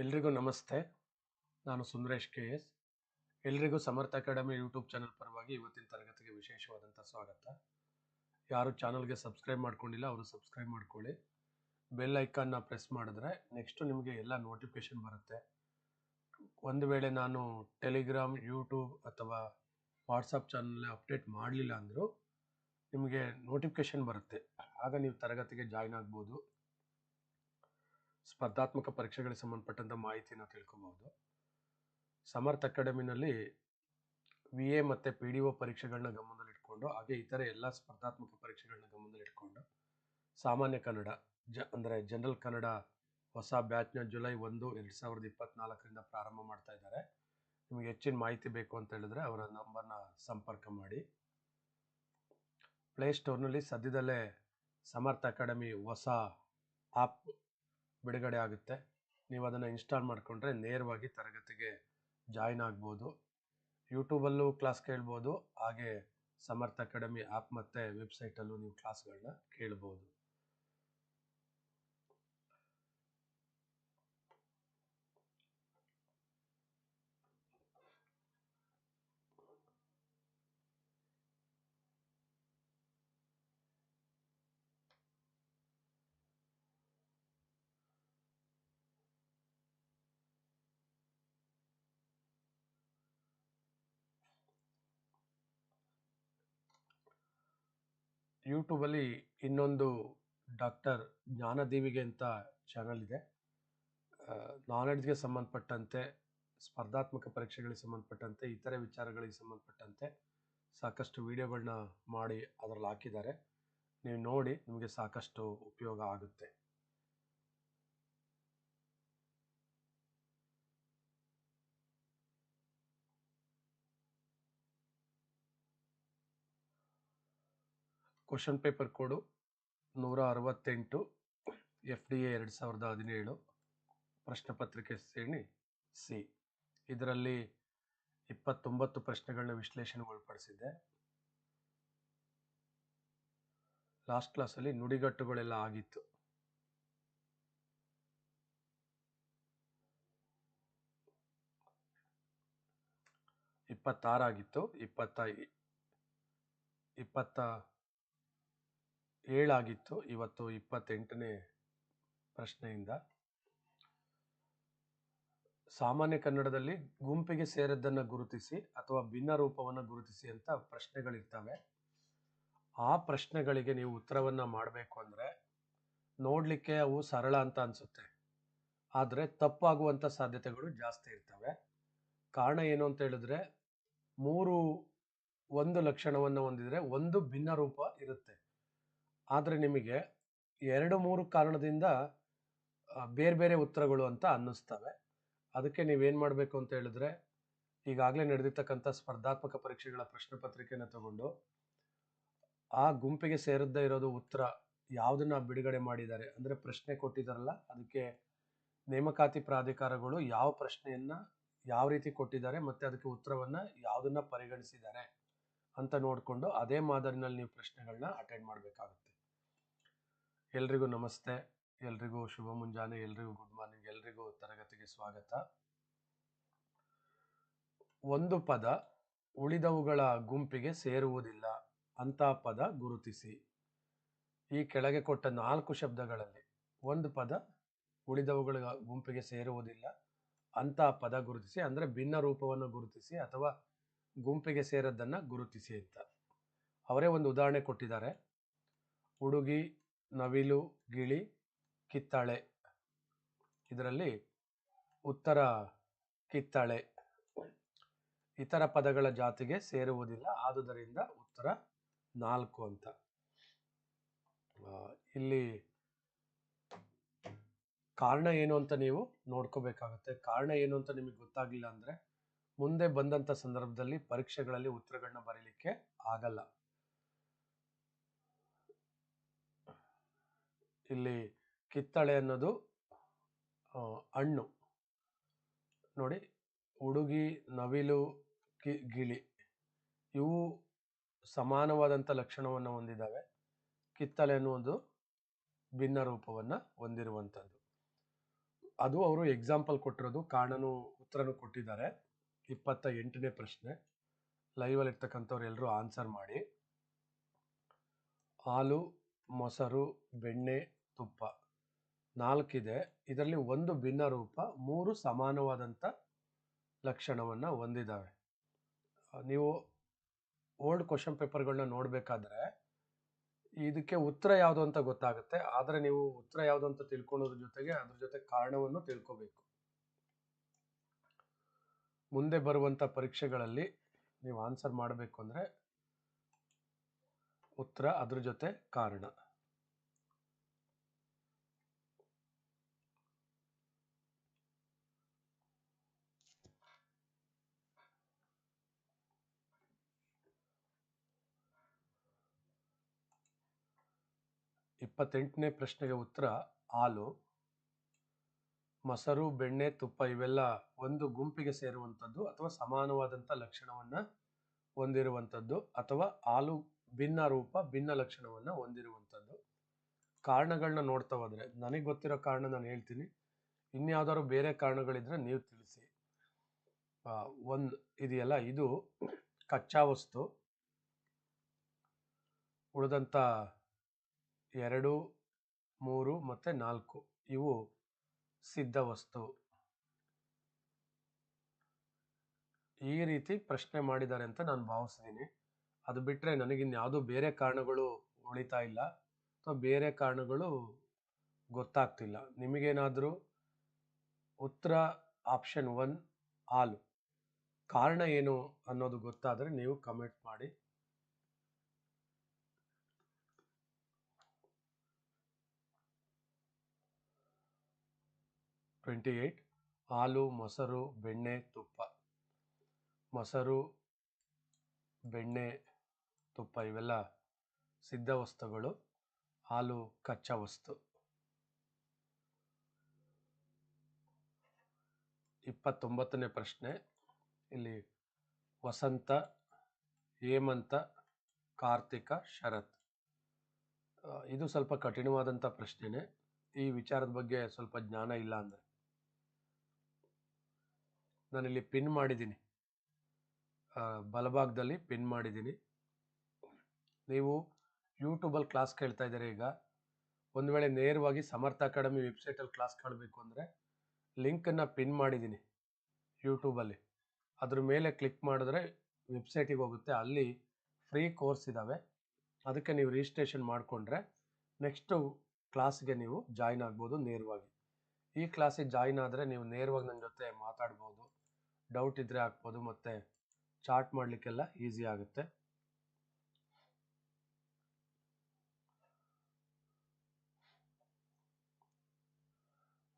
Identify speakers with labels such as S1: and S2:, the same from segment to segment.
S1: ಎಲ್ರಿಗೂ ನಮಸ್ತೆ. ನಾನು ಸುಂದರೇಶ್ ಕೆ ಎಸ್ ಎಲ್ರಿಗೂ ಸಮರ್ಥ ಅಕಾಡೆಮಿ ಯೂಟ್ಯೂಬ್ ಚಾನಲ್ ಪರವಾಗಿ ಇವತ್ತಿನ ತರಗತಿಗೆ ವಿಶೇಷವಾದಂಥ ಸ್ವಾಗತ. ಯಾರು ಚಾನಲ್ಗೆ ಸಬ್ಸ್ಕ್ರೈಬ್ ಮಾಡ್ಕೊಂಡಿಲ್ಲ, ಅವರು ಸಬ್ಸ್ಕ್ರೈಬ್ ಮಾಡ್ಕೊಳ್ಳಿ. ಬೆಲ್ ಐಕಾನ್ನ ಪ್ರೆಸ್ ಮಾಡಿದ್ರೆ ನೆಕ್ಸ್ಟು ನಿಮಗೆ ಎಲ್ಲ ನೋಟಿಫಿಕೇಶನ್ ಬರುತ್ತೆ. ಒಂದು ವೇಳೆ ನಾನು ಟೆಲಿಗ್ರಾಮ್, ಯೂಟ್ಯೂಬ್ ಅಥವಾ ವಾಟ್ಸಪ್ ಚಾನಲ್ ಅಪ್ಡೇಟ್ ಮಾಡಲಿಲ್ಲ ಅಂದರೂ ನಿಮಗೆ ನೋಟಿಫಿಕೇಶನ್ ಬರುತ್ತೆ. ಆಗ ನೀವು ತರಗತಿಗೆ ಜಾಯ್ನ್ ಆಗ್ಬೋದು. ಸ್ಪರ್ಧಾತ್ಮಕ ಪರೀಕ್ಷೆಗಳಿಗೆ ಸಂಬಂಧಪಟ್ಟಂಥ ಮಾಹಿತಿನ ತಿಳ್ಕೊಬಹುದು. ಸಮರ್ಥ ಅಕಾಡೆಮಿನಲ್ಲಿ ವಿ ಎ ಮತ್ತು ಪಿ ಡಿ ಒ ಪರೀಕ್ಷೆಗಳನ್ನ ಗಮನದಲ್ಲಿಟ್ಕೊಂಡು ಹಾಗೆ ಇತರೆ ಎಲ್ಲ ಸ್ಪರ್ಧಾತ್ಮಕ ಪರೀಕ್ಷೆಗಳನ್ನ ಗಮನದಲ್ಲಿಟ್ಕೊಂಡು ಸಾಮಾನ್ಯ ಕನ್ನಡ, ಜ, ಅಂದರೆ ಜನರಲ್ ಕನ್ನಡ ಹೊಸ ಬ್ಯಾಚ್ನ ಜುಲೈ ಒಂದು, ಎರಡು ಸಾವಿರದ ಇಪ್ಪತ್ನಾಲ್ಕರಿಂದ ಪ್ರಾರಂಭ ಮಾಡ್ತಾ ಇದ್ದಾರೆ. ನಿಮಗೆ ಹೆಚ್ಚಿನ ಮಾಹಿತಿ ಬೇಕು ಅಂತ ಹೇಳಿದ್ರೆ ಅವರ ನಂಬರ್ನ ಸಂಪರ್ಕ ಮಾಡಿ. ಪ್ಲೇಸ್ಟೋರ್ನಲ್ಲಿ ಸದ್ಯದಲ್ಲೇ ಸಮರ್ಥ ಅಕಾಡೆಮಿ ಹೊಸ ಆ್ಯಪ್ ಬಿಡುಗಡೆ ಆಗುತ್ತೆ. ನೀವು ಅದನ್ನು ಇನ್ಸ್ಟಾಲ್ ಮಾಡಿಕೊಂಡ್ರೆ ನೇರವಾಗಿ ತರಗತಿಗೆ ಜಾಯ್ನ್ ಆಗ್ಬೋದು. ಯೂಟ್ಯೂಬಲ್ಲೂ ಕ್ಲಾಸ್ ಕೇಳ್ಬೋದು. ಹಾಗೆ ಸಮರ್ಥ ಅಕಾಡೆಮಿ ಆ್ಯಪ್ ಮತ್ತು ವೆಬ್ಸೈಟಲ್ಲೂ ನೀವು ಕ್ಲಾಸ್ಗಳನ್ನ ಕೇಳ್ಬೋದು. ಯೂಟ್ಯೂಬಲ್ಲಿ ಇನ್ನೊಂದು ಡಾಕ್ಟರ್ ಜ್ಞಾನದೇವಿಗೆ ಅಂತ ಚಾನಲ್ ಇದೆ. ನಾಲೆಡ್ಜ್ಗೆ ಸಂಬಂಧಪಟ್ಟಂತೆ, ಸ್ಪರ್ಧಾತ್ಮಕ ಪರೀಕ್ಷೆಗಳಿಗೆ ಸಂಬಂಧಪಟ್ಟಂತೆ, ಇತರೆ ವಿಚಾರಗಳಿಗೆ ಸಂಬಂಧಪಟ್ಟಂತೆ ಸಾಕಷ್ಟು ವಿಡಿಯೋಗಳನ್ನ ಮಾಡಿ ಅದರಲ್ಲಿ ಹಾಕಿದ್ದಾರೆ. ನೀವು ನೋಡಿ, ನಿಮಗೆ ಸಾಕಷ್ಟು ಉಪಯೋಗ ಆಗುತ್ತೆ. Question paper code. ನೂರ ಅರವತ್ತೆಂಟು, ಎಫ್ ಡಿ ಎ ಎರಡು ಸಾವಿರದ ಹದಿನೇಳು, ಪ್ರಶ್ನೆ ಪತ್ರಿಕೆ ಶ್ರೇಣಿ ಸಿ. ಇದರಲ್ಲಿ ಇಪ್ಪತ್ತೊಂಬತ್ತು ಪ್ರಶ್ನೆಗಳನ್ನ ವಿಶ್ಲೇಷಣೆಗೊಳಪಡಿಸಿದ್ದೆ ಲಾಸ್ಟ್ ಕ್ಲಾಸಲ್ಲಿ ನುಡಿಗಟ್ಟುಗಳೆಲ್ಲ ಆಗಿತ್ತು. ಇಪ್ಪತ್ತಾರಾಗಿತ್ತು. ಇಪ್ಪತ್ತ ಇಪ್ಪತ್ತ ಏಳಾಗಿತ್ತು ಇವತ್ತು ಇಪ್ಪತ್ತೆಂಟನೇ ಪ್ರಶ್ನೆಯಿಂದ. ಸಾಮಾನ್ಯ ಕನ್ನಡದಲ್ಲಿ ಗುಂಪಿಗೆ ಸೇರಿದ್ದನ್ನು ಗುರುತಿಸಿ ಅಥವಾ ಭಿನ್ನ ರೂಪವನ್ನು ಗುರುತಿಸಿ ಅಂತ ಪ್ರಶ್ನೆಗಳಿರ್ತವೆ. ಆ ಪ್ರಶ್ನೆಗಳಿಗೆ ನೀವು ಉತ್ತರವನ್ನು ಮಾಡಬೇಕು ಅಂದರೆ ನೋಡಲಿಕ್ಕೆ ಅವು ಸರಳ ಅಂತ ಅನಿಸುತ್ತೆ. ಆದರೆ ತಪ್ಪಾಗುವಂಥ ಸಾಧ್ಯತೆಗಳು ಜಾಸ್ತಿ ಇರ್ತವೆ. ಕಾರಣ ಏನು ಅಂತ ಹೇಳಿದ್ರೆ ಮೂರು ಒಂದು ಲಕ್ಷಣವನ್ನು ಹೊಂದಿದರೆ ಒಂದು ಭಿನ್ನ ರೂಪ ಇರುತ್ತೆ. ಆದರೆ ನಿಮಗೆ ಎರಡು, ಮೂರು ಕಾರಣದಿಂದ ಬೇರೆ ಬೇರೆ ಉತ್ತರಗಳು ಅಂತ ಅನ್ನಿಸ್ತವೆ. ಅದಕ್ಕೆ ನೀವೇನು ಮಾಡಬೇಕು ಅಂತ ಹೇಳಿದ್ರೆ, ಈಗಾಗಲೇ ನಡೆದಿರ್ತಕ್ಕಂಥ ಸ್ಪರ್ಧಾತ್ಮಕ ಪರೀಕ್ಷೆಗಳ ಪ್ರಶ್ನೆ ಪತ್ರಿಕೆನ ತಗೊಂಡು, ಆ ಗುಂಪಿಗೆ ಸೇರದ್ದೇ ಇರೋದು ಉತ್ತರ ಯಾವುದನ್ನ ಬಿಡುಗಡೆ ಮಾಡಿದ್ದಾರೆ. ಅಂದರೆ ಪ್ರಶ್ನೆ ಕೊಟ್ಟಿದ್ದಾರಲ್ಲ ಅದಕ್ಕೆ ನೇಮಕಾತಿ ಪ್ರಾಧಿಕಾರಗಳು ಯಾವ ಪ್ರಶ್ನೆಯನ್ನ ಯಾವ ರೀತಿ ಕೊಟ್ಟಿದ್ದಾರೆ ಮತ್ತೆ ಅದಕ್ಕೆ ಉತ್ತರವನ್ನ ಯಾವುದನ್ನು ಪರಿಗಣಿಸಿದ್ದಾರೆ ಅಂತ ನೋಡಿಕೊಂಡು, ಅದೇ ಮಾದರಿನಲ್ಲಿ ನೀವು ಪ್ರಶ್ನೆಗಳನ್ನ ಅಟೆಂಡ್ ಮಾಡಬೇಕಾಗುತ್ತೆ. ಎಲ್ರಿಗೂ ನಮಸ್ತೆ. ಎಲ್ರಿಗೂ ಶುಭ ಮುಂಜಾನೆ, ಎಲ್ರಿಗೂ ಗುಡ್ ಮಾರ್ನಿಂಗ್, ಎಲ್ರಿಗೂ ತರಗತಿಗೆ ಸ್ವಾಗತ. ಒಂದು ಪದ ಉಳಿದವುಗಳ ಗುಂಪಿಗೆ ಸೇರುವುದಿಲ್ಲ. ಅಂತ ಪದ ಗುರುತಿಸಿ. ಈ ಕೆಳಗೆ ಕೊಟ್ಟ ನಾಲ್ಕು ಶಬ್ದಗಳಲ್ಲಿ ಒಂದು ಪದ ಉಳಿದವುಗಳ ಗುಂಪಿಗೆ ಸೇರುವುದಿಲ್ಲ. ಅಂತ ಪದ ಗುರುತಿಸಿ, ಅಂದರೆ ಭಿನ್ನ ರೂಪವನ್ನು ಗುರುತಿಸಿ ಅಥವಾ ಗುಂಪಿಗೆ ಸೇರದ್ದನ್ನು ಗುರುತಿಸಿ ಅಂತ. ಅವರೇ ಒಂದು ಉದಾಹರಣೆ ಕೊಟ್ಟಿದ್ದಾರೆ. ಹುಡುಗಿ ನವಿಲು, ಗಿಳಿ, ಕಿತ್ತಳೆ. ಇದರಲ್ಲಿ ಉತ್ತರ ಕಿತ್ತಳೆ. ಇತರ ಪದಗಳ ಜಾತಿಗೆ ಸೇರುವುದಿಲ್ಲ, ಆದುದರಿಂದ ಉತ್ತರ ನಾಲ್ಕು ಅಂತ. ಇಲ್ಲಿ ಕಾರಣ ಏನು ಅಂತ ನೀವು ನೋಡ್ಕೋಬೇಕಾಗತ್ತೆ. ಕಾರಣ ಏನು ಅಂತ ನಿಮಗೆ ಗೊತ್ತಾಗ್ಲಿಲ್ಲ ಅಂದ್ರೆ, ಮುಂದೆ ಬಂದಂತ ಸಂದರ್ಭದಲ್ಲಿ ಪರೀಕ್ಷೆಗಳಲ್ಲಿ ಉತ್ತರಗಳನ್ನ ಬರೀಲಿಕ್ಕೆ ಆಗಲ್ಲ. ಇಲ್ಲಿ ಕಿತ್ತಳೆ ಅನ್ನೋದು ಹಣ್ಣು. ನೋಡಿ ಹುಡುಗಿ ನವಿಲು, ಕಿ, ಗಿಳಿ. ಇವು ಸಮಾನವಾದಂಥ ಲಕ್ಷಣವನ್ನು ಹೊಂದಿದ್ದಾವೆ. ಕಿತ್ತಳೆ ಅನ್ನುವುದು ಭಿನ್ನ ರೂಪವನ್ನು ಹೊಂದಿರುವಂಥದ್ದು. ಅದು ಅವರು ಎಕ್ಸಾಂಪಲ್ ಕೊಟ್ಟಿರೋದು ಕಾರಣನೂ ಉತ್ತರನೂ ಕೊಟ್ಟಿದ್ದಾರೆ. ಇಪ್ಪತ್ತ ಎಂಟನೇ ಪ್ರಶ್ನೆ ಲೈವಲ್ಲಿ ಇರ್ತಕ್ಕಂಥವ್ರು ಎಲ್ಲರೂ ಆನ್ಸರ್ ಮಾಡಿ. ಹಾಲು, ಮೊಸರು, ಬೆಣ್ಣೆ ತುಪ್ಪ. ನಾಲ್ಕಿದೆ, ಇದರಲ್ಲಿ ಒಂದು ಭಿನ್ನ ರೂಪ, ಮೂರು ಸಮಾನವಾದಂಥ ಲಕ್ಷಣವನ್ನು ಹೊಂದಿದ್ದಾವೆ ನೀವು ಓಲ್ಡ್ ಕ್ವಶನ್ ಪೇಪರ್ಗಳನ್ನ ನೋಡಬೇಕಾದ್ರೆ, ಇದಕ್ಕೆ ಉತ್ತರ ಯಾವುದು ಅಂತ ಗೊತ್ತಾಗುತ್ತೆ. ಆದರೆ ನೀವು ಉತ್ತರ ಯಾವುದು ಅಂತ ತಿಳ್ಕೊಳ್ಳೋದ್ರ ಜೊತೆಗೆ ಅದ್ರ ಜೊತೆ ಕಾರಣವನ್ನು ತಿಳ್ಕೋಬೇಕು. ಮುಂದೆ ಬರುವಂಥ ಪರೀಕ್ಷೆಗಳಲ್ಲಿ ನೀವು ಆನ್ಸರ್ ಮಾಡಬೇಕು ಅಂದರೆ ಉತ್ತರ, ಅದ್ರ ಜೊತೆ ಕಾರಣ. ಇಪ್ಪತ್ತೆಂಟನೇ ಪ್ರಶ್ನೆಗೆ ಉತ್ತರ, ಹಾಲು, ಮೊಸರು, ಬೆಣ್ಣೆ, ತುಪ್ಪ ಇವೆಲ್ಲ ಒಂದು ಗುಂಪಿಗೆ ಸೇರುವಂಥದ್ದು ಅಥವಾ ಸಮಾನವಾದಂಥ ಲಕ್ಷಣವನ್ನು ಹೊಂದಿರುವಂಥದ್ದು ಅಥವಾ ಹಾಲು ಭಿನ್ನ ರೂಪ, ಭಿನ್ನ ಲಕ್ಷಣವನ್ನು ಹೊಂದಿರುವಂಥದ್ದು. ಕಾರಣಗಳನ್ನ ನೋಡ್ತಾ ಹೋದರೆ, ನನಗೆ ಗೊತ್ತಿರೋ ಕಾರಣ ನಾನು ಹೇಳ್ತೀನಿ. ಇನ್ಯಾವುದಾದ್ರು ಬೇರೆ ಕಾರಣಗಳಿದ್ರೆ ನೀವು ತಿಳಿಸಿ. ಒಂದು ಇದೆಯಲ್ಲ, ಇದು ಕಚ್ಚಾ ವಸ್ತು, ಉಳಿದಂಥ ಎರಡು, ಮೂರು ಮತ್ತು ನಾಲ್ಕು. ಇವು ಸಿದ್ಧ ವಸ್ತು. ಈ ರೀತಿ ಪ್ರಶ್ನೆ ಮಾಡಿದ್ದಾರೆ ಅಂತ ನಾನು ಭಾವಿಸ್ತೀನಿ. ಅದು ಬಿಟ್ಟರೆ ನನಗಿನ್ಯಾವುದೂ ಬೇರೆ ಕಾರಣಗಳು ಉಳಿತಾ ಇಲ್ಲ. ಅಥವಾ ಬೇರೆ ಕಾರಣಗಳು ಗೊತ್ತಾಗ್ತಿಲ್ಲ. ನಿಮಗೇನಾದರೂ ಉತ್ತರ ಆಪ್ಷನ್ ಒನ್ ಆಲ್ ಕಾರಣ ಏನು ಅನ್ನೋದು ಗೊತ್ತಾದರೆ ನೀವು ಕಮೆಂಟ್ ಮಾಡಿ. ಟ್ವೆಂಟಿ ಏಯ್ಟ್ ಹಾಲು, ಮೊಸರು, ಬೆಣ್ಣೆ, ತುಪ್ಪ. ಮೊಸರು, ಬೆಣ್ಣೆ, ತುಪ್ಪ ಇವೆಲ್ಲ ಸಿದ್ಧ ವಸ್ತುಗಳು. ಹಾಲು ಕಚ್ಚಾ ವಸ್ತು. ಇಪ್ಪತ್ತೊಂಬತ್ತನೇ ಪ್ರಶ್ನೆ. ಇಲ್ಲಿ ವಸಂತ, ಹೇಮಂತ, ಕಾರ್ತಿಕ, ಶರತ್. ಇದು ಸ್ವಲ್ಪ ಕಠಿಣವಾದಂಥ ಪ್ರಶ್ನೆನೇ. ಈ ವಿಚಾರದ ಬಗ್ಗೆ ಸ್ವಲ್ಪ ಜ್ಞಾನ ಇಲ್ಲ ಅಂದರೆ. ನಾನಿಲ್ಲಿ ಪಿನ್ ಮಾಡಿದ್ದೀನಿ. ಬಲಭಾಗದಲ್ಲಿ ಪಿನ್ ಮಾಡಿದ್ದೀನಿ. ನೀವು ಯೂಟ್ಯೂಬಲ್ಲಿ ಕ್ಲಾಸ್ ಕೇಳ್ತಾ ಇದ್ದೀರಿ ಈಗ? ಒಂದು ವೇಳೆ ನೇರವಾಗಿ ಸಮರ್ಥ ಅಕಾಡೆಮಿ ವೆಬ್ಸೈಟಲ್ಲಿ ಕ್ಲಾಸ್ ಕೇಳಬೇಕು ಅಂದರೆ ಲಿಂಕನ್ನು ಪಿನ್ ಮಾಡಿದ್ದೀನಿ ಯೂಟ್ಯೂಬಲ್ಲಿ ಅದ್ರ ಮೇಲೆ ಕ್ಲಿಕ್ ಮಾಡಿದ್ರೆ ವೆಬ್ಸೈಟಿಗೆ ಹೋಗುತ್ತೆ. ಅಲ್ಲಿ ಫ್ರೀ ಕೋರ್ಸ್ ಇದ್ದಾವೆ ಅದಕ್ಕೆ ನೀವು ರಿಜಿಸ್ಟ್ರೇಷನ್ ಮಾಡಿಕೊಂಡ್ರೆ ನೆಕ್ಸ್ಟು ಕ್ಲಾಸ್ಗೆ ನೀವು ಜಾಯ್ನ್ ಆಗ್ಬೋದು ನೇರವಾಗಿ. ಈ ಕ್ಲಾಸಿಗೆ ಜಾಯ್ನ್ ಆದರೆ ನೀವು ನೇರವಾಗಿ ನನ್ನ ಜೊತೆ ಮಾತಾಡ್ಬೋದು ಡೌಟ್ ಇದ್ದರೆ ಹಾಕ್ಬೋದು ಮತ್ತು ಚಾಟ್ ಮಾಡಲಿಕ್ಕೆಲ್ಲ ಈಸಿ ಆಗುತ್ತೆ.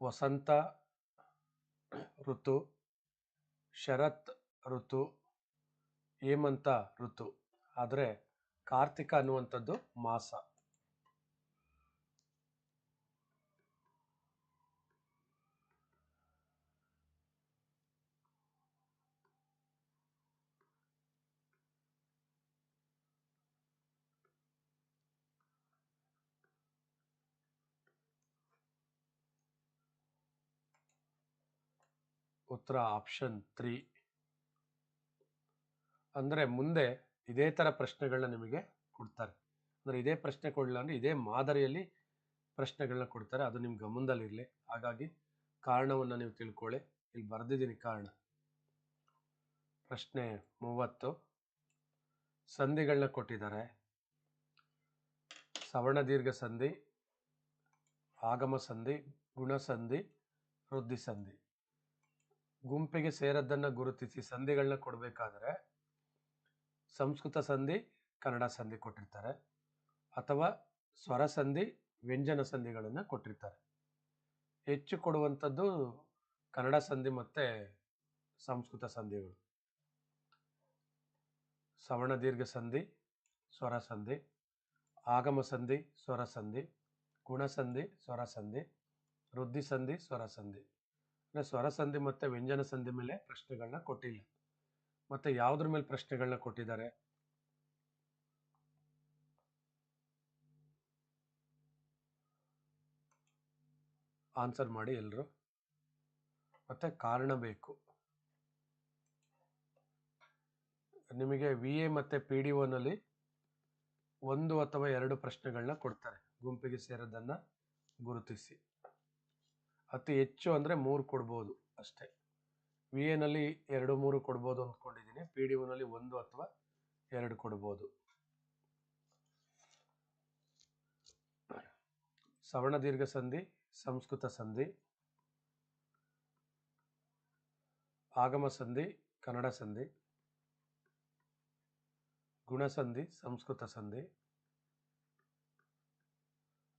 S1: ವಸಂತ ಋತು, ಶರತ್ ಋತು, ಹೇಮಂತ ಋತು. ಆದರೆ ಕಾರ್ತಿಕ ಅನ್ನುವಂಥದ್ದು ಮಾಸ. ಉತ್ತರ ಆಪ್ಷನ್ ತ್ರೀ. ಅಂದರೆ ಮುಂದೆ ಇದೇ ಥರ ಪ್ರಶ್ನೆಗಳನ್ನ ನಿಮಗೆ ಕೊಡ್ತಾರೆ. ಅಂದರೆ ಇದೇ ಪ್ರಶ್ನೆ ಕೊಡಲಿಲ್ಲ ಅಂದರೆ ಇದೇ ಮಾದರಿಯಲ್ಲಿ ಪ್ರಶ್ನೆಗಳನ್ನ ಕೊಡ್ತಾರೆ. ಅದು ನಿಮ್ಮ ಗಮನದಲ್ಲಿರಲಿ ಹಾಗಾಗಿ ಕಾರಣವನ್ನು ನೀವು ತಿಳ್ಕೊಳ್ಳಿ. ಇಲ್ಲಿ ಬರೆದಿದ್ದೀನಿ ಕಾರಣ. ಪ್ರಶ್ನೆ ಮೂವತ್ತು. ಸಂಧಿಗಳನ್ನ ಕೊಟ್ಟಿದ್ದಾರೆ. ಸವರ್ಣ ದೀರ್ಘ ಸಂಧಿ, ಆಗಮ ಸಂಧಿ ಗುಣಸಂಧಿ ವೃದ್ಧಿ ಸಂಧಿ. ಗುಂಪಿಗೆ ಸೇರದ್ದನ್ನು ಗುರುತಿಸಿ ಸಂಧಿಗಳನ್ನ ಕೊಡಬೇಕಾದ್ರೆ ಸಂಸ್ಕೃತ ಸಂಧಿ, ಕನ್ನಡ ಸಂಧಿ ಕೊಟ್ಟಿರ್ತಾರೆ. ಅಥವಾ ಸ್ವರ ಸಂಧಿ, ವ್ಯಂಜನ ಸಂಧಿಗಳನ್ನು ಕೊಟ್ಟಿರ್ತಾರೆ. ಹೆಚ್ಚು ಕೊಡುವಂಥದ್ದು ಕನ್ನಡ ಸಂಧಿ ಮತ್ತು ಸಂಸ್ಕೃತ ಸಂಧಿಗಳು. ಸವರ್ಣ ದೀರ್ಘ ಸಂಧಿ, ಸ್ವರ ಸಂಧಿ, ಆಗಮ ಸಂಧಿ, ಸ್ವರ ಸಂಧಿ ಗುಣಸಂಧಿ ಸ್ವರ ಸಂಧಿ, ವೃದ್ಧಿ ಸಂಧಿ, ಸ್ವರ ಸಂಧಿ. ಅಂದರೆ ಸ್ವರ ಸಂಧಿ ಮತ್ತು ವ್ಯಂಜನ ಸಂಧಿ ಮೇಲೆ ಪ್ರಶ್ನೆಗಳನ್ನ ಕೊಟ್ಟಿಲ್ಲ. ಮತ್ತೆ ಯಾವುದ್ರ ಮೇಲೆ ಪ್ರಶ್ನೆಗಳನ್ನ ಕೊಟ್ಟಿದ್ದಾರೆ? ಆನ್ಸರ್ ಮಾಡಿ ಎಲ್ಲರೂ ಮತ್ತೆ ಕಾರಣ ಬೇಕು. ನಿಮಗೆ ವಿ ಎ ಮತ್ತು ಪಿ ಡಿ ಒನಲ್ಲಿ ಒಂದು ಅಥವಾ ಎರಡು ಪ್ರಶ್ನೆಗಳನ್ನ ಕೊಡ್ತಾರೆ. ಗುಂಪಿಗೆ ಸೇರೋದನ್ನು ಗುರುತಿಸಿ. ಅತಿ ಹೆಚ್ಚು ಅಂದರೆ ಮೂರು ಕೊಡ್ಬೋದು ಅಷ್ಟೇ. ವಿ ಎನಲ್ಲಿ ಎರಡು ಮೂರು ಕೊಡ್ಬೋದು ಅಂದ್ಕೊಂಡಿದ್ದೀನಿ. ಪಿ ಡಿ ಒನಲ್ಲಿ ಒಂದು ಅಥವಾ ಎರಡು ಕೊಡ್ಬೋದು. ಸವರ್ಣ ದೀರ್ಘ ಸಂಧಿ, ಸಂಸ್ಕೃತ ಸಂಧಿ, ಆಗಮ ಸಂಧಿ, ಕನ್ನಡ ಸಂಧಿ ಗುಣಸಂಧಿ ಸಂಸ್ಕೃತ ಸಂಧಿ,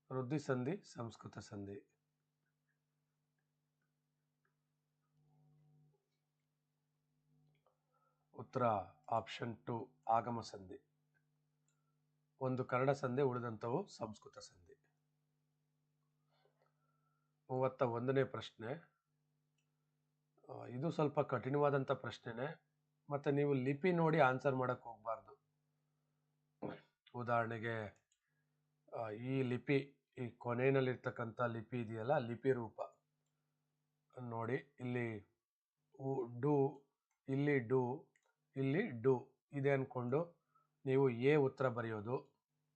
S1: ವೃದ್ಧಿ ಸಂಧಿ, ಸಂಸ್ಕೃತ ಸಂಧಿ. ಉತ್ತರ ಆಪ್ಷನ್ ಟು ಆಗಮ ಸಂಧಿ. ಒಂದು ಕನ್ನಡ ಸಂಧಿ, ಉಳಿದಂಥವು ಸಂಸ್ಕೃತ ಸಂಧಿ. ಮೂವತ್ತ ಒಂದನೇ ಪ್ರಶ್ನೆ. ಇದು ಸ್ವಲ್ಪ ಕಠಿಣವಾದಂಥ ಪ್ರಶ್ನೆನೇ. ಮತ್ತು ನೀವು ಲಿಪಿ ನೋಡಿ ಆನ್ಸರ್ ಮಾಡೋಕ್ಕೆ ಹೋಗಬಾರ್ದು. ಉದಾಹರಣೆಗೆ ಈ ಲಿಪಿ, ಈ ಕೊನೆಯಲ್ಲಿರ್ತಕ್ಕಂಥ ಲಿಪಿ ಇದೆಯಲ್ಲ, ಲಿಪಿ ರೂಪ. ನೋಡಿ, ಇಲ್ಲಿ ಡು ಇಲ್ಲಿ ಡು ಇಲ್ಲಿ ಡು ಇದೆ ಅಂದ್ಕೊಂಡು ನೀವು ಎ ಉತ್ತರ ಬರೆಯೋದು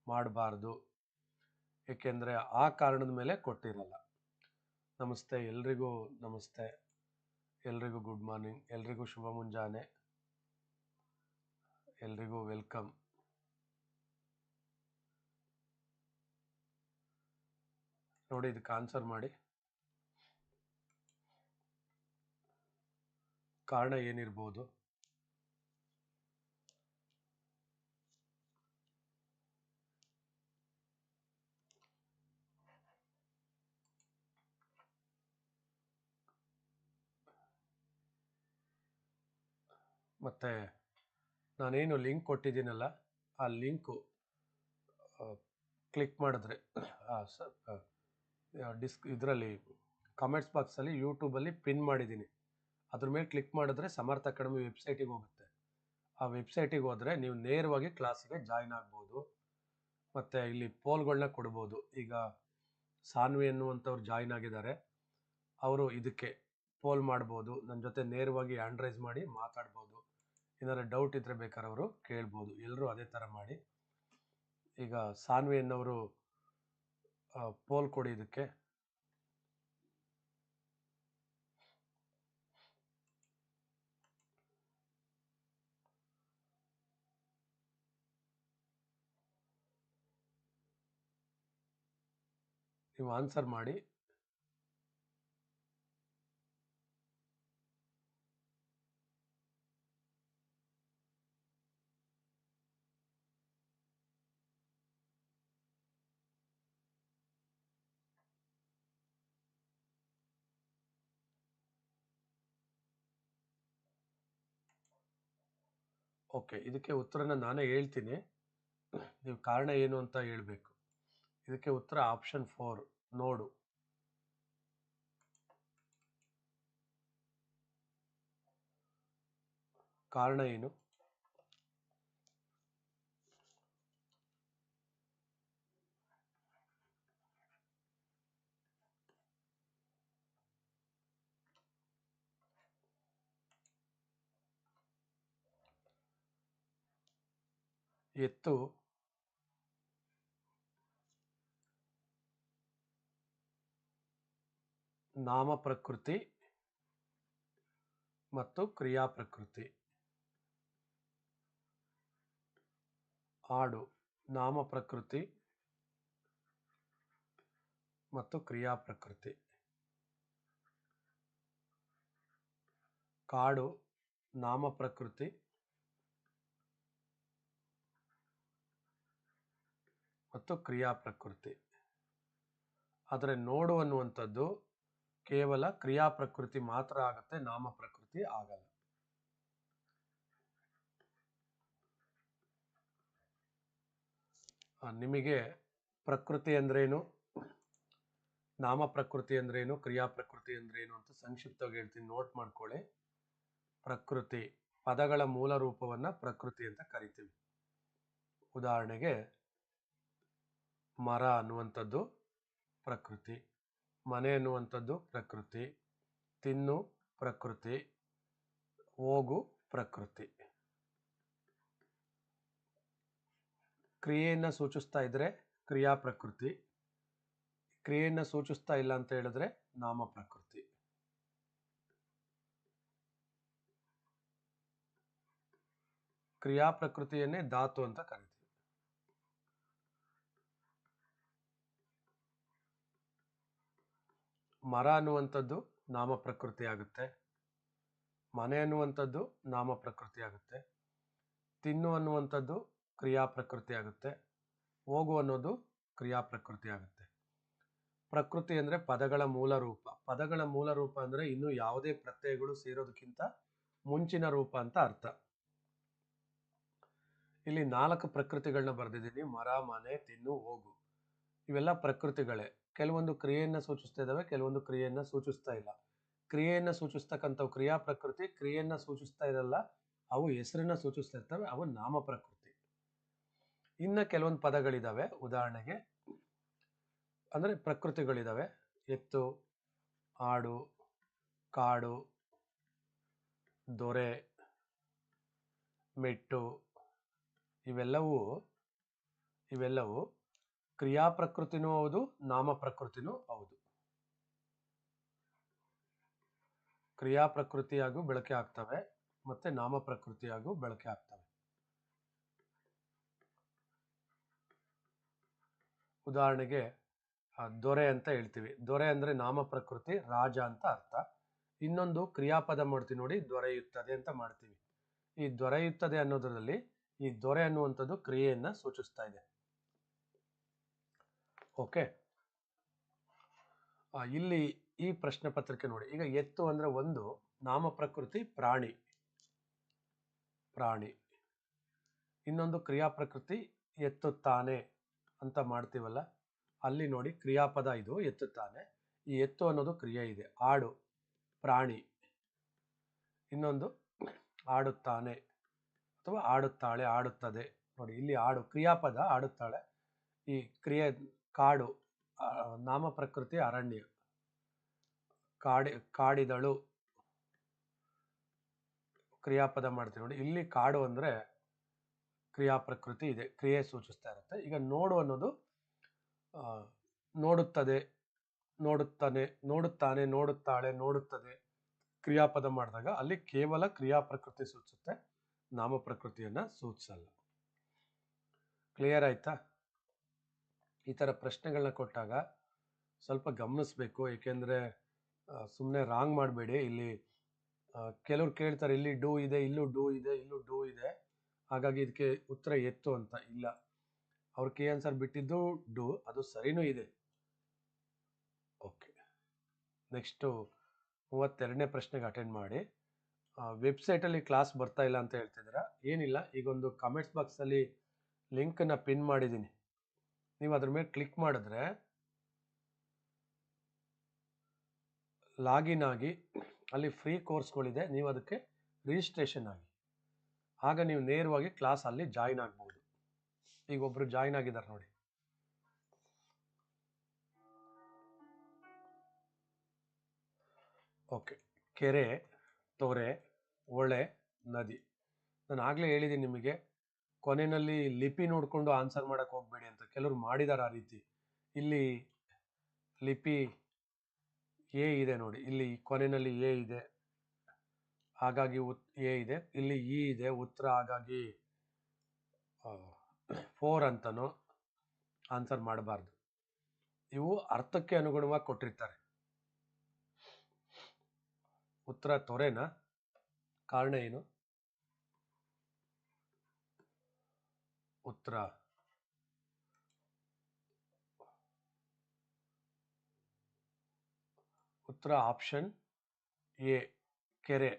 S1: ಮಾಡಬಾರ್ದು. ಏಕೆಂದರೆ ಆ ಕಾರಣದ ಮೇಲೆ ಕೊಟ್ಟಿರಲ್ಲ. ನಮಸ್ತೆ, ಎಲ್ರಿಗೂ ನಮಸ್ತೆ. ಎಲ್ರಿಗೂ ಗುಡ್ ಮಾರ್ನಿಂಗ್, ಎಲ್ರಿಗೂ ಶುಭ ಮುಂಜಾನೆ. ಎಲ್ರಿಗೂ ವೆಲ್ಕಮ್. ನೋಡಿ, ಇದಕ್ಕೆ ಆನ್ಸರ್ ಮಾಡಿ. ಕಾರಣ ಏನಿರ್ಬೋದು? ಮತ್ತು ನಾನೇನು ಲಿಂಕ್ ಕೊಟ್ಟಿದ್ದೀನಲ್ಲ, ಆ ಲಿಂಕು ಕ್ಲಿಕ್ ಮಾಡಿದ್ರೆ ಡಿಸ್ಕ್ ಇದರಲ್ಲಿ ಕಮೆಂಟ್ಸ್ ಬಾಕ್ಸಲ್ಲಿ ಯೂಟ್ಯೂಬಲ್ಲಿ ಪಿನ್ ಮಾಡಿದ್ದೀನಿ. ಅದ್ರ ಮೇಲೆ ಕ್ಲಿಕ್ ಮಾಡಿದ್ರೆ ಸಮರ್ಥ ಅಕಾಡೆಮಿ ವೆಬ್ಸೈಟಿಗೆ ಹೋಗುತ್ತೆ. ಆ ವೆಬ್ಸೈಟಿಗೆ ಹೋದರೆ ನೀವು ನೇರವಾಗಿ ಕ್ಲಾಸಿಗೆ ಜಾಯ್ನ್ ಆಗ್ಬೋದು. ಮತ್ತು ಇಲ್ಲಿ ಪೋಲ್ಗಳನ್ನ ಕೊಡ್ಬೋದು. ಈಗ ಸಾನ್ವಿ ಅನ್ನುವಂಥವ್ರು ಜಾಯ್ನ್ ಆಗಿದ್ದಾರೆ. ಅವರು ಇದಕ್ಕೆ ಪೋಲ್ ಮಾಡ್ಬೋದು. ನನ್ನ ಜೊತೆ ನೇರವಾಗಿ ಆ್ಯಂಡ್ರೈಸ್ ಮಾಡಿ ಮಾತಾಡ್ಬೋದು. ಏನಾದ್ರು ಡೌಟ್ ಇದ್ದರೆ ಬೇಕಾದ್ರೆ ಅವರು ಕೇಳ್ಬೋದು. ಎಲ್ಲರೂ ಅದೇ ಥರ ಮಾಡಿ. ಈಗ ಸಾನ್ವಿ ಅನ್ನೋರು ಪೋಲ್ ಕೊಡಿ ಇದಕ್ಕೆ ನೀವು ಆನ್ಸರ್ ಮಾಡಿ. ಓಕೆ, ಇದಕ್ಕೆ ಉತ್ತರನ ನಾನೇ ಹೇಳ್ತೀನಿ. ನೀವು ಕಾರಣ ಏನು ಅಂತ ಹೇಳಬೇಕು. ಇದಕ್ಕೆ ಉತ್ತರ ಆಪ್ಷನ್ ಫೋರ್ ನೋಡು. ಕಾರಣ ಏನು? ಎತ್ತು ನಾಮ ಪ್ರಕೃತಿ ಮತ್ತು ಕ್ರಿಯಾ ಪ್ರಕೃತಿ. ಆಡು ನಾಮ ಪ್ರಕೃತಿ ಮತ್ತು ಕ್ರಿಯಾ ಪ್ರಕೃತಿ. ಕಾಡು ನಾಮ ಮತ್ತು ಕ್ರಿಯಾ ಪ್ರಕೃತಿ ಆದರೆ ನೋಡು ಅನ್ನುವಂಥದ್ದು ಕೇವಲ ಕ್ರಿಯಾ ಪ್ರಕೃತಿ ಮಾತ್ರ ಆಗುತ್ತೆ ನಾಮ ಪ್ರಕೃತಿ ಆಗಲ್ಲ ನಿಮಗೆ ಪ್ರಕೃತಿ ಅಂದ್ರೇನು? ನಾಮ ಪ್ರಕೃತಿ ಅಂದ್ರೇನು? ಕ್ರಿಯಾ ಪ್ರಕೃತಿ ಅಂದ್ರೇನು ಅಂತ ಸಂಕ್ಷಿಪ್ತವಾಗಿ ಹೇಳ್ತೀನಿ, ನೋಟ್ ಮಾಡ್ಕೊಳ್ಳಿ. ಪ್ರಕೃತಿ, ಪದಗಳ ಮೂಲ ರೂಪವನ್ನ ಪ್ರಕೃತಿ ಅಂತ ಕರಿತೀವಿ. ಉದಾಹರಣೆಗೆ ಮರ ಅನ್ನುವಂಥದ್ದು ಪ್ರಕೃತಿ, ಮನೆ ಅನ್ನುವಂಥದ್ದು ಪ್ರಕೃತಿ, ತಿನ್ನು ಪ್ರಕೃತಿ, ಹೋಗು ಪ್ರಕೃತಿ. ಕ್ರಿಯೆಯನ್ನು ಸೂಚಿಸ್ತಾ ಇದ್ರೆ ಕ್ರಿಯಾ ಪ್ರಕೃತಿ, ಕ್ರಿಯೆಯನ್ನು ಸೂಚಿಸ್ತಾ ಇಲ್ಲ ಅಂತ ಹೇಳಿದ್ರೆ ನಾಮ ಪ್ರಕೃತಿ. ಕ್ರಿಯಾ ಪ್ರಕೃತಿಯನ್ನೇ ಧಾತು ಅಂತ ಕರಿತೀವಿ. ಮರ ಅನ್ನುವಂಥದ್ದು ನಾಮ ಪ್ರಕೃತಿ ಆಗುತ್ತೆ ಮನೆ ಅನ್ನುವಂಥದ್ದು ನಾಮ ಪ್ರಕೃತಿ ಆಗುತ್ತೆ ತಿನ್ನು ಅನ್ನುವಂಥದ್ದು ಕ್ರಿಯಾ ಪ್ರಕೃತಿ ಆಗುತ್ತೆ ಹೋಗು ಅನ್ನೋದು ಕ್ರಿಯಾ ಪ್ರಕೃತಿ ಆಗುತ್ತೆ ಪ್ರಕೃತಿ ಅಂದ್ರೆ ಪದಗಳ ಮೂಲ ರೂಪ. ಪದಗಳ ಮೂಲ ರೂಪ ಅಂದ್ರೆ ಇನ್ನು ಯಾವುದೇ ಪ್ರತ್ಯಯಗಳು ಸೇರೋದಕ್ಕಿಂತ ಮುಂಚಿನ ರೂಪ ಅಂತ ಅರ್ಥ. ಇಲ್ಲಿ ನಾಲ್ಕು ಪ್ರಕೃತಿಗಳನ್ನ ಬರೆದಿದ್ದೀನಿ. ಮರ, ಮನೆ, ತಿನ್ನು, ಹೋಗು. ಇವೆಲ್ಲ ಪ್ರಕೃತಿಗಳೇ. ಕೆಲವೊಂದು ಕ್ರಿಯೆಯನ್ನು ಸೂಚಿಸ್ತಾ ಇದ್ದಾವೆ, ಕೆಲವೊಂದು ಕ್ರಿಯೆಯನ್ನು ಸೂಚಿಸ್ತಾ ಇಲ್ಲ. ಕ್ರಿಯೆಯನ್ನು ಸೂಚಿಸ್ತಕ್ಕಂಥವು ಕ್ರಿಯಾ ಪ್ರಕೃತಿ, ಕ್ರಿಯೆಯನ್ನು ಸೂಚಿಸ್ತಾ ಇರಲ್ಲ, ಅವು ಹೆಸರನ್ನ ಸೂಚಿಸ್ತಾ ಇರ್ತವೆ, ಅವು ನಾಮ ಪ್ರಕೃತಿ. ಇನ್ನ ಕೆಲವೊಂದು ಪದಗಳಿದಾವೆ, ಉದಾಹರಣೆಗೆ ಅಂದ್ರೆ ಪ್ರಕೃತಿಗಳಿದಾವೆ, ಎತ್ತು, ಆಡು, ಕಾಡು, ದೊರೆ, ಮೆಟ್ಟು, ಇವೆಲ್ಲವೂ ಇವೆಲ್ಲವೂ ಕ್ರಿಯಾ ಪ್ರಕೃತಿನೂ ಹೌದು ನಾಮ ಪ್ರಕೃತಿನೂ ಹೌದು. ಕ್ರಿಯಾ ಪ್ರಕೃತಿಯಾಗೂ ಬಳಕೆ ಆಗ್ತವೆ ಮತ್ತೆ ನಾಮ ಪ್ರಕೃತಿಯಾಗೂ ಬಳಕೆ ಆಗ್ತವೆ. ಉದಾಹರಣೆಗೆ ದೊರೆ ಅಂತ ಹೇಳ್ತೀವಿ. ದೊರೆ ಅಂದ್ರೆ ನಾಮ ಪ್ರಕೃತಿ ರಾಜ ಅಂತ ಅರ್ಥ. ಇನ್ನೊಂದು ಕ್ರಿಯಾಪದ ಮಾಡ್ತೀವಿ ನೋಡಿ, ದೊರೆಯುತ್ತದೆ ಅಂತ ಮಾಡ್ತೀವಿ. ಈ ದೊರೆಯುತ್ತದೆ ಅನ್ನೋದರಲ್ಲಿ ಈ ದೊರೆ ಅನ್ನುವಂಥದ್ದು ಕ್ರಿಯೆಯನ್ನ ಸೂಚಿಸ್ತಾ ಇದೆ. ಓಕೆ. ಇಲ್ಲಿ ಈ ಪ್ರಶ್ನೆ ಪತ್ರಿಕೆ ನೋಡಿ. ಈಗ ಎತ್ತು ಅಂದ್ರೆ ಒಂದು, ನಾಮ ಪ್ರಕೃತಿ ಪ್ರಾಣಿ. ಪ್ರಾಣಿ. ಇನ್ನೊಂದು ಕ್ರಿಯಾ ಪ್ರಕೃತಿ ಎತ್ತುತ್ತಾನೆ ಅಂತ ಮಾಡ್ತೀವಲ್ಲ, ಅಲ್ಲಿ ನೋಡಿ ಕ್ರಿಯಾಪದ ಇದು ಎತ್ತುತ್ತಾನೆ. ಈ ಎತ್ತು ಅನ್ನೋದು ಕ್ರಿಯೆ ಇದೆ. ಆಡು, ಪ್ರಾಣಿ. ಇನ್ನೊಂದು, ಆಡುತ್ತಾನೆ. ಅಥವಾ ಆಡುತ್ತಾಳೆ, ಆಡುತ್ತದೆ. ನೋಡಿ, ಇಲ್ಲಿ ಆಡು, ಕ್ರಿಯಾಪದ ಆಡುತ್ತಾಳೆ. ಈ ಕ್ರಿಯೆ ಕಾಡು ನಾಮ ಪ್ರಕೃತಿ ಅರಣ್ಯ. ಕಾಡಿ, ಕಾಡಿದಳು ಕ್ರಿಯಾಪದ ಮಾಡ್ತೀವಿ ನೋಡಿ. ಇಲ್ಲಿ ಕಾಡು ಅಂದ್ರೆ ಕ್ರಿಯಾ ಪ್ರಕೃತಿ ಇದೆ, ಕ್ರಿಯೆ ಸೂಚಿಸ್ತಾ ಇರುತ್ತೆ. ಈಗ ನೋಡು ಅನ್ನೋದು ನೋಡುತ್ತದೆ, ನೋಡುತ್ತಾನೆ ನೋಡುತ್ತಾನೆ, ನೋಡುತ್ತಾಳೆ, ನೋಡುತ್ತದೆ ಕ್ರಿಯಾಪದ ಮಾಡಿದಾಗ ಅಲ್ಲಿ ಕೇವಲ ಕ್ರಿಯಾ ಪ್ರಕೃತಿ ಸೂಚಿಸುತ್ತೆ ನಾಮ ಪ್ರಕೃತಿಯನ್ನ ಸೂಚಿಸಲ್ಲ. ಕ್ಲಿಯರ್ ಆಯ್ತಾ? ಈ ಥರ ಪ್ರಶ್ನೆಗಳನ್ನ ಕೊಟ್ಟಾಗ ಸ್ವಲ್ಪ ಗಮನಿಸ್ಬೇಕು. ಏಕೆಂದರೆ ಸುಮ್ಮನೆ ರಾಂಗ್ ಮಾಡಬೇಡಿ. ಇಲ್ಲಿ ಕೆಲವ್ರು ಕೇಳ್ತಾರೆ, ಇಲ್ಲಿ ಡೂ ಇದೆ, ಇಲ್ಲೂ ಡೂ ಇದೆ, ಇಲ್ಲೂ ಡೂ ಇದೆ. ಹಾಗಾಗಿ ಇದಕ್ಕೆ ಉತ್ತರ ಎತ್ತು ಅಂತ ಇಲ್ಲ. ಅವ್ರ ಕೆ ಆನ್ಸರ್ ಬಿಟ್ಟಿದ್ದು ಡೂ, ಅದು ಸರಿನೂ ಇದೆ. ಓಕೆ. ನೆಕ್ಸ್ಟು ಮೂವತ್ತೆರಡನೇ ಪ್ರಶ್ನೆಗೆ ಅಟೆಂಡ್ ಮಾಡಿ. ವೆಬ್ಸೈಟಲ್ಲಿ ಕ್ಲಾಸ್ ಬರ್ತಾ ಇಲ್ಲ ಅಂತ ಹೇಳ್ತಿದ್ದೀರಾ? ಏನಿಲ್ಲ. ಈಗ ಒಂದು ಕಮೆಂಟ್ಸ್ ಬಾಕ್ಸಲ್ಲಿ ಲಿಂಕನ್ನು ಪಿನ್ ಮಾಡಿದ್ದೀನಿ. ನೀವು ಅದ್ರ ಮೇಲೆ ಕ್ಲಿಕ್ ಮಾಡಿದ್ರೆ ಲಾಗಿನ್ ಆಗಿ ಅಲ್ಲಿ ಫ್ರೀ ಕೋರ್ಸ್ಗಳಿದೆ ನೀವು ಅದಕ್ಕೆ ರಿಜಿಸ್ಟ್ರೇಷನ್ ಆಗಿ. ಆಗ ನೀವು ನೇರವಾಗಿ ಕ್ಲಾಸ್ ಅಲ್ಲಿ ಜಾಯಿನ್ ಆಗ್ಬೋದು. ಈಗ ಒಬ್ರು ಜಾಯಿನ್ ಆಗಿದ್ದಾರೆ ನೋಡಿ. ಓಕೆ, ಕೆರೆ, ತೊರೆ ಹೊಳೆ ನದಿ. ನಾನು ಆಗಲೇ ಹೇಳಿದ್ದೀನಿ ನಿಮಗೆ ಕೊನೆಯಲ್ಲಿ ಲಿಪಿ ನೋಡಿಕೊಂಡು ಆನ್ಸರ್ ಮಾಡಕ್ಕೆ ಹೋಗ್ಬೇಡಿ ಅಂತ ಕೆಲವರು ಮಾಡಿದ್ದಾರೆ ಆ ರೀತಿ. ಇಲ್ಲಿ ಲಿಪಿ ಎ ಇದೆ ನೋಡಿ, ಇಲ್ಲಿ ಕೊನೆಯಲ್ಲಿ ಎ ಇದೆ. ಹಾಗಾಗಿ ಉತ್, ಎ ಇದೆ. ಇಲ್ಲಿ ಇ ಇದೆ, ಉತ್ತರ ಹಾಗಾಗಿ ಫೋರ್ ಅಂತನೂ ಆನ್ಸರ್ ಮಾಡಬಾರ್ದು. ಇವು ಅರ್ಥಕ್ಕೆ ಅನುಗುಣವಾಗಿ ಕೊಟ್ಟಿರ್ತಾರೆ. ಉತ್ತರ ತೊರೆನಾ? ಕಾರಣ ಏನು? ಉತ್ತರ ಉತ್ತರ ಆಪ್ಷನ್ ಎ, ಕೆರೆ.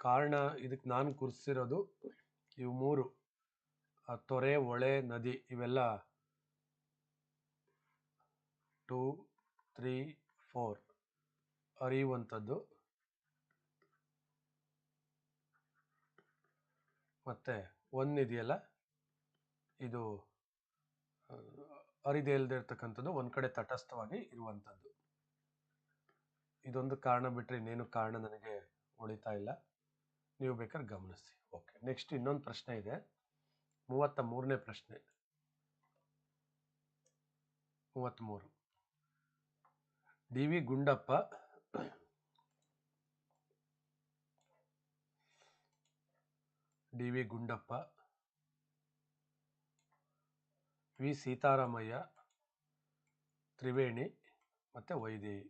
S1: ಕಾರಣ ಇದಕ್ಕೆ ನಾನು ಕುರಿಸಿರೋದು ಇವು ಮೂರು. ತೊರೆ ಹೊಳೆ ನದಿ ಇವೆಲ್ಲ ಟೂ ತ್ರೀ ಫೋರ್ ಹರಿಯುವಂಥದ್ದು ಮತ್ತೆ ಒನ್ ಇದೆಯಲ್ಲ? ಇದು ಇಲ್ಲದೆ ಇರ್ತಕ್ಕಂಥದ್ದು ಒಂದು ಕಡೆ ತಟಸ್ಥವಾಗಿ ಇರುವಂಥದ್ದು. ಇದೊಂದು ಕಾರಣ ಬಿಟ್ಟರೆ ಇನ್ನೇನು ಕಾರಣ ನನಗೆ ಉಳಿತಾ ಇಲ್ಲ. ನೀವು ಬೇಕಾದ್ರೆ ಗಮನಿಸಿ. ಓಕೆ, ನೆಕ್ಸ್ಟ್ ಇನ್ನೊಂದು ಪ್ರಶ್ನೆ ಇದೆ. ಮೂವತ್ತ ಮೂರನೇ ಪ್ರಶ್ನೆ. ಮೂವತ್ತ್ಮೂರು. D V Gundappa D V Gundappa, V Seetharamaiah, Triveni ಮತ್ತು ವೈದೇಹಿ.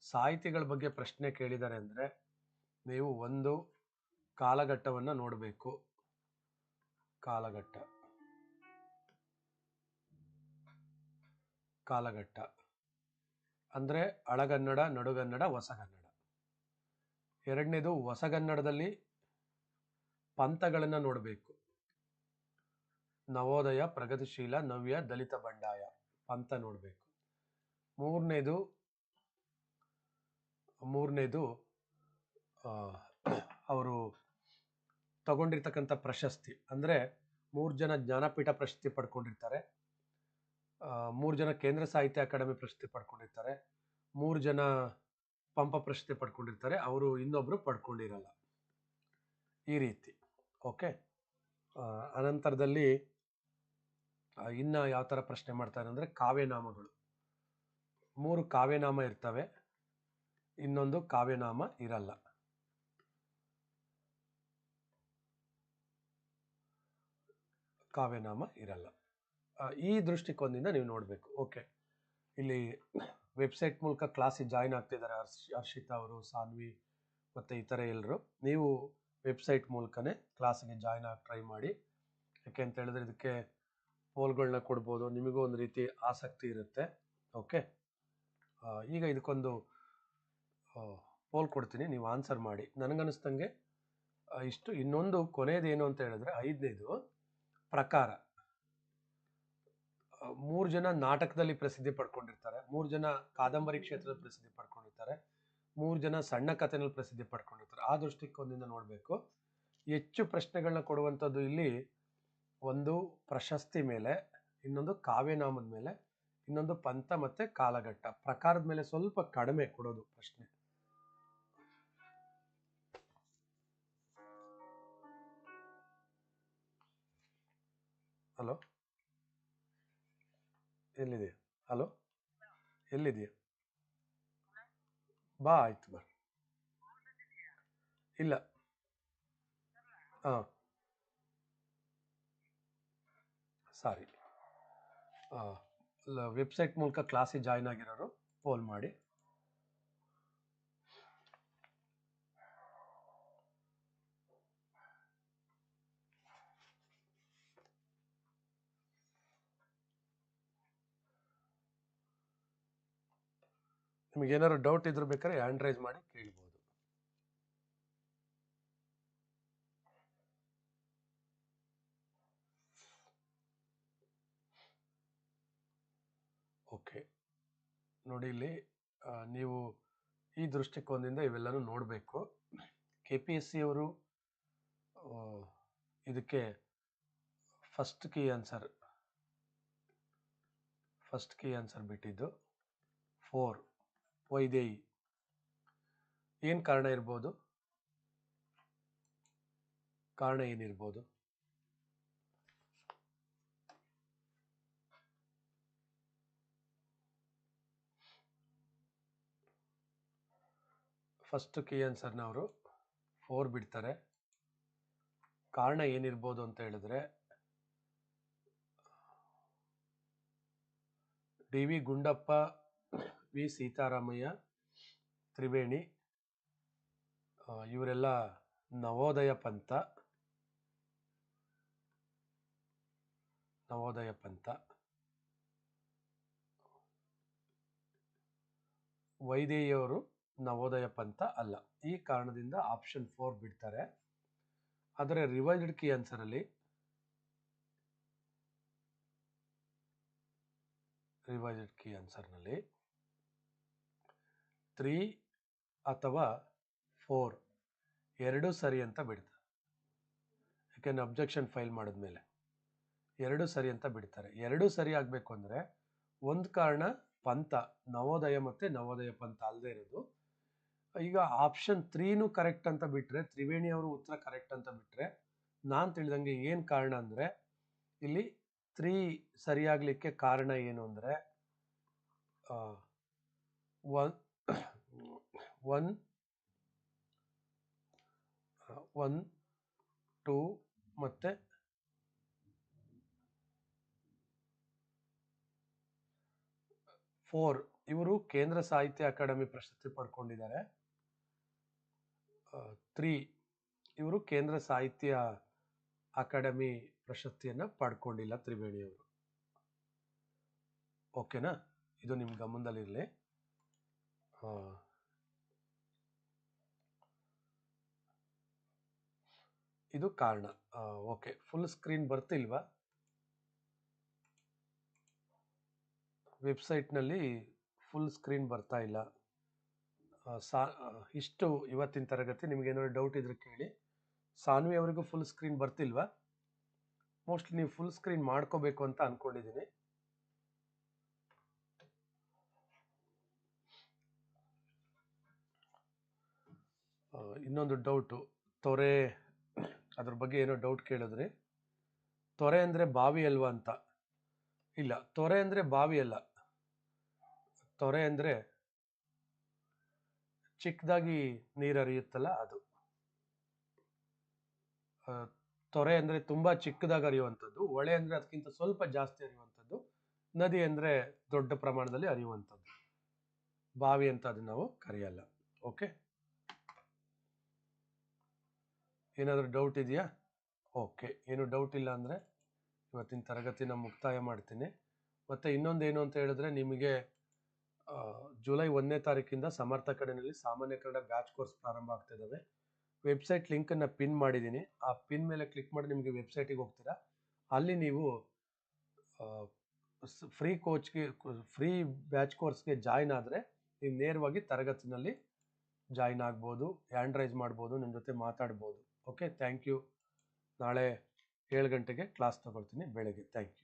S1: ಸಾಹಿತಿಗಳ ಬಗ್ಗೆ ಪ್ರಶ್ನೆ ಕೇಳಿದ್ದಾರೆ ಅಂದರೆ ನೀವು ಒಂದು ಕಾಲಘಟ್ಟವನ್ನು ನೋಡಬೇಕು. ಕಾಲಘಟ್ಟ. ಕಾಲಘಟ್ಟ. ಅಂದರೆ ಹಳಗನ್ನಡ ನಡುಗನ್ನಡ, ಹೊಸಗನ್ನಡ. ಎರಡನೇದು ಹೊಸಗನ್ನಡದಲ್ಲಿ ಪಂಥಗಳನ್ನು ನೋಡಬೇಕು. ನವೋದಯ, ಪ್ರಗತಿಶೀಲ, ನವ್ಯ, ದಲಿತ ಬಂಡಾಯ ಪಂಥ ನೋಡಬೇಕು. ಮೂರನೇದು ಮೂರನೇದು ಅವರು ತಗೊಂಡಿರ್ತಕ್ಕಂಥ ಪ್ರಶಸ್ತಿ. ಅಂದರೆ ಮೂರು ಜನ ಜ್ಞಾನಪೀಠ ಪ್ರಶಸ್ತಿ ಪಡ್ಕೊಂಡಿರ್ತಾರೆ. ಮೂರು ಜನ ಕೇಂದ್ರ ಸಾಹಿತ್ಯ ಅಕಾಡೆಮಿ ಪ್ರಶಸ್ತಿ ಪಡ್ಕೊಂಡಿರ್ತಾರೆ. ಮೂರು ಜನ ಪಂಪ ಪ್ರಶಸ್ತಿ ಪಡ್ಕೊಂಡಿರ್ತಾರೆ. ಅವರು ಇನ್ನೊಬ್ಬರು ಪಡ್ಕೊಂಡಿರಲ್ಲ. ಈ ರೀತಿ. ಓಕೆ? ಅನಂತರದಲ್ಲಿ ಇನ್ನು ಯಾವ ಥರ ಪ್ರಶ್ನೆ ಮಾಡ್ತಾರೆ ಅಂದರೆ ಕಾವ್ಯನಾಮಗಳು. ಮೂರು ಕಾವ್ಯನಾಮ ಇರ್ತವೆ, ಇನ್ನೊಂದು ಕಾವ್ಯನಾಮ ಇರಲ್ಲ. ಕಾವ್ಯನಾಮ ಇರಲ್ಲ. ಈ ದೃಷ್ಟಿಕೋನದಿಂದ ನೀವು ನೋಡಬೇಕು. ಓಕೆ? ಇಲ್ಲಿ ವೆಬ್ಸೈಟ್ ಮೂಲಕ ಕ್ಲಾಸಿಗೆ ಜಾಯ್ನ್ ಆಗ್ತಿದ್ದಾರೆ ಹರ್ಷ್, ಹರ್ಷಿತಾ ಅವರು, ಸಾನ್ವಿ ಮತ್ತು ಇತರ ಎಲ್ಲರೂ ನೀವು ವೆಬ್ಸೈಟ್ ಮೂಲಕನೇ ಕ್ಲಾಸಿಗೆ ಜಾಯ್ನ್ ಆಗಿ ಟ್ರೈ ಮಾಡಿ. ಯಾಕೆ ಅಂತ ಹೇಳಿದ್ರೆ ಇದಕ್ಕೆ ಪೋಲ್ಗಳನ್ನ ಕೊಡ್ಬೋದು, ನಿಮಗೂ ಒಂದು ರೀತಿ ಆಸಕ್ತಿ ಇರುತ್ತೆ. ಓಕೆ? ಈಗ ಇದಕ್ಕೊಂದು ಪೋಲ್ ಕೊಡ್ತೀನಿ, ನೀವು ಆನ್ಸರ್ ಮಾಡಿ. ನನಗನ್ನಿಸ್ದಂಗೆ ಇಷ್ಟು, ಇನ್ನೊಂದು ಕೊನೆಯದೇನು ಅಂತ ಹೇಳಿದ್ರೆ ಐದನೇದು ಪ್ರಕಾರ. ಮೂರು ಜನ ನಾಟಕದಲ್ಲಿ ಪ್ರಸಿದ್ಧಿ ಪಡ್ಕೊಂಡಿರ್ತಾರೆ, ಮೂರು ಜನ ಕಾದಂಬರಿ ಕ್ಷೇತ್ರದಲ್ಲಿ ಪ್ರಸಿದ್ಧಿ ಪಡ್ಕೊಂಡಿರ್ತಾರೆ ಮೂರು ಜನ ಸಣ್ಣ ಕಥೆನಲ್ಲಿ ಪ್ರಸಿದ್ಧಿ ಪಡ್ಕೊಂಡಿರ್ತಾರೆ. ಆ ದೃಷ್ಟಿಕೋನದಿಂದ ನೋಡಬೇಕು. ಹೆಚ್ಚು ಪ್ರಶ್ನೆಗಳನ್ನ ಕೊಡುವಂಥದ್ದು ಇಲ್ಲಿ ಒಂದು ಪ್ರಶಸ್ತಿ ಮೇಲೆ, ಇನ್ನೊಂದು ಕಾವ್ಯನಾಮದ ಮೇಲೆ, ಇನ್ನೊಂದು ಪಂಥ ಮತ್ತು ಕಾಲಘಟ್ಟ. ಪ್ರಕಾರದ ಮೇಲೆ ಸ್ವಲ್ಪ ಕಡಿಮೆ ಕೊಡೋದು ಪ್ರಶ್ನೆ. ಹಲೋ? ಎಲ್ಲಿದೆಯಾ ಹಲೋ? ಎಲ್ಲಿದೆಯಾ ಬಾ ಆಯ್ತು ಬಾ. ಇಲ್ಲ. ಹಾಂ. ಸಾರಿ. ವೆಬ್ಸೈಟ್ ಮೂಲಕ ಕ್ಲಾಸಿಗೆ ಜಾಯ್ನ್ ಆಗಿರೋರು ಫೋನ್ ಮಾಡಿ. ನಿಮಗೆ ಏನಾದ್ರು ಡೌಟ್ ಇದ್ರು ಬೇಕಾದ್ರೆ ಹ್ಯಾಂಡ್ ರೈಸ್ ಮಾಡಿ ಕೇಳ್ಬೋದು. ಓಕೆ ನೋಡಿ ಇಲ್ಲಿ ನೀವು ಈ ದೃಷ್ಟಿಕೋನದಿಂದ ಇವೆಲ್ಲನೂ ನೋಡಬೇಕು. ಕೆ ಪಿ ಎಸ್ ಸಿ ಅವರು ಇದಕ್ಕೆ first key answer first key answer ಬಿಟ್ಟಿದ್ದು ಫೋರ್ ವೈದೇಹಿ ಏನು ಕಾರಣ ಇರ್ಬೋದು? ಕಾರಣ ಏನಿರ್ಬೋದು? ಫಸ್ಟ್ ಕೀ ಎನ್ ಸರ್ನವರು ಫೋರ್ ಬಿಡ್ತಾರೆ. ಕಾರಣ ಏನಿರ್ಬೋದು ಅಂತ ಹೇಳಿದ್ರೆ, D V Gundappa V. Seetharamaiah, Triveni ಇವರೆಲ್ಲ ನವೋದಯ ಪಂಥ. ನವೋದಯ ಪಂಥ. ವೈದೇಹಿಯವರು ನವೋದಯ ಪಂಥ ಅಲ್ಲ. ಈ ಕಾರಣದಿಂದ ಆಪ್ಷನ್ ಫೋರ್ ಬಿಡ್ತಾರೆ. ಆದರೆ ರಿವೈಸ್ಡ್ ಕೀ ಆನ್ಸರಲ್ಲಿ ರಿವೈಸ್ಡ್ ಕೀ ಆನ್ಸರ್ನಲ್ಲಿ ತ್ರೀ ಅಥವಾ ಫೋರ್, ಎರಡೂ ಸರಿ ಅಂತ ಬಿಡ್ತಾರೆ. ಯಾಕೆಂದರೆ ಅಬ್ಜೆಕ್ಷನ್ ಫೈಲ್ ಮಾಡಿದ್ಮೇಲೆ ಎರಡೂ ಸರಿ ಅಂತ ಬಿಡ್ತಾರೆ. ಎರಡೂ ಸರಿ ಆಗಬೇಕು ಅಂದರೆ ಒಂದು ಕಾರಣ ಪಂಥ, ನವೋದಯ ಮತ್ತು ನವೋದಯ ಪಂಥ ಅಲ್ಲದೆ ಇರೋದು. ಈಗ ಆಪ್ಷನ್ ತ್ರೀನೂ ಕರೆಕ್ಟ್ ಅಂತ ಬಿಟ್ಟರೆ ತ್ರಿವೇಣಿ ಅವರು ಉತ್ತರ ಕರೆಕ್ಟ್ ಅಂತ ಬಿಟ್ಟರೆ ನಾನು ತಿಳಿದಂಗೆ ಏನು ಕಾರಣ ಅಂದರೆ ಇಲ್ಲಿ ತ್ರೀ ಸರಿಯಾಗಲಿಕ್ಕೆ ಕಾರಣ ಏನು ಅಂದರೆ ಒನ್ ಒನ್ ಟೂ ಮತ್ತು ಫೋರ್ ಇವರು ಕೇಂದ್ರ ಸಾಹಿತ್ಯ ಅಕಾಡೆಮಿ ಪ್ರಶಸ್ತಿ ಪಡ್ಕೊಂಡಿದ್ದಾರೆ. ತ್ರೀ ಇವರು ಕೇಂದ್ರ ಸಾಹಿತ್ಯ ಅಕಾಡೆಮಿ ಪ್ರಶಸ್ತಿಯನ್ನು ಪಡ್ಕೊಂಡಿಲ್ಲ ತ್ರಿವೇಣಿಯವರು. ಓಕೆನಾ ಇದು ನಿಮ್ಮ ಗಮನದಲ್ಲಿರಲಿ. ಇದು ಕಾರಣ. ಓಕೆ. ಫುಲ್ ಸ್ಕ್ರೀನ್ ಬರ್ತಿಲ್ವಾ ವೆಬ್ಸೈಟ್ನಲ್ಲಿ ಫುಲ್ ಸ್ಕ್ರೀನ್ ಬರ್ತಾ ಇಲ್ಲ. ಸಾ ಇಷ್ಟು ಇವತ್ತಿನ ತರಗತಿ. ನಿಮಗೇನಾದ್ರು ಡೌಟ್ ಇದ್ರೆ ಕೇಳಿ. ಸಾನ್ವಿ ಅವರಿಗೂ ಫುಲ್ ಸ್ಕ್ರೀನ್ ಬರ್ತಿಲ್ವಾ? ಮೋಸ್ಟ್ಲಿ ನೀವು ಫುಲ್ ಸ್ಕ್ರೀನ್ ಮಾಡ್ಕೋಬೇಕು ಅಂತ ಅನ್ಕೊಂಡಿದ್ದೀನಿ ಇನ್ನೊಂದು ಡೌಟು ತೊರೆ, ಅದ್ರ ಬಗ್ಗೆ ಏನೋ ಡೌಟ್ ಕೇಳಿದ್ರಿ, ತೊರೆ ಅಂದರೆ ಬಾವಿ ಅಲ್ವಾ ಅಂತ. ಇಲ್ಲ, ತೊರೆ ಅಂದರೆ ಬಾವಿ ಅಲ್ಲ. ತೊರೆ ಅಂದರೆ ಚಿಕ್ಕದಾಗಿ ನೀರು ಹರಿಯುತ್ತಲ್ಲ ಅದು. ತೊರೆ ಅಂದರೆ ತುಂಬ ಚಿಕ್ಕದಾಗಿ ಹರಿಯುವಂಥದ್ದು, ಹೊಳೆ ಅಂದರೆ ಅದಕ್ಕಿಂತ ಸ್ವಲ್ಪ ಜಾಸ್ತಿ ಹರಿಯುವಂಥದ್ದು, ನದಿ ಅಂದರೆ ದೊಡ್ಡ ಪ್ರಮಾಣದಲ್ಲಿ ಹರಿಯುವಂಥದ್ದು. ಬಾವಿ ಅಂತ ಅದನ್ನ ನಾವು ಕರೆಯಲ್ಲ. ಓಕೆ ಏನಾದರೂ ಡೌಟ್ ಇದೆಯಾ? ಓಕೆ ಏನು ಡೌಟ್ ಇಲ್ಲ ಅಂದರೆ ಇವತ್ತಿನ ತರಗತಿನ ಮುಕ್ತಾಯ ಮಾಡ್ತೀನಿ. ಮತ್ತು ಇನ್ನೊಂದು ಏನು ಅಂತ ಹೇಳಿದ್ರೆ ನಿಮಗೆ ಜುಲೈ ಒಂದನೇ ತಾರೀಕಿಂದ ಸಮರ್ಥ ಕಡೆಯಲ್ಲಿ ಸಾಮಾನ್ಯ ಕನ್ನಡ ಬ್ಯಾಚ್ ಕೋರ್ಸ್ ಪ್ರಾರಂಭ ಆಗ್ತಾ ಇದ್ದಾವೆ. ವೆಬ್ಸೈಟ್ ಲಿಂಕನ್ನು ಪಿನ್ ಮಾಡಿದ್ದೀನಿ. ಆ ಪಿನ್ ಮೇಲೆ ಕ್ಲಿಕ್ ಮಾಡಿ ನಿಮಗೆ ವೆಬ್ಸೈಟಿಗೆ ಹೋಗ್ತೀರಾ? ಅಲ್ಲಿ ನೀವು ಫ್ರೀ ಕೋಚ್ಗೆ ಫ್ರೀ ಬ್ಯಾಚ್ ಕೋರ್ಸ್ಗೆ ಜಾಯ್ನ್ ಆದರೆ ನೀವು ನೇರವಾಗಿ ತರಗತಿನಲ್ಲಿ ಜಾಯ್ನ್ ಆಗ್ಬೋದು ಹ್ಯಾಂಡ್ ರೈಸ್ ಮಾಡ್ಬೋದು ನಿಮ್ಮ ಜೊತೆ ಮಾತಾಡ್ಬೋದು. ಓಕೆ ಥ್ಯಾಂಕ್ ಯು ನಾಳೆ ಏಳು ಗಂಟೆಗೆ ಕ್ಲಾಸ್ ತಗೊಳ್ತೀನಿ ಬೆಳಗ್ಗೆ. Thank you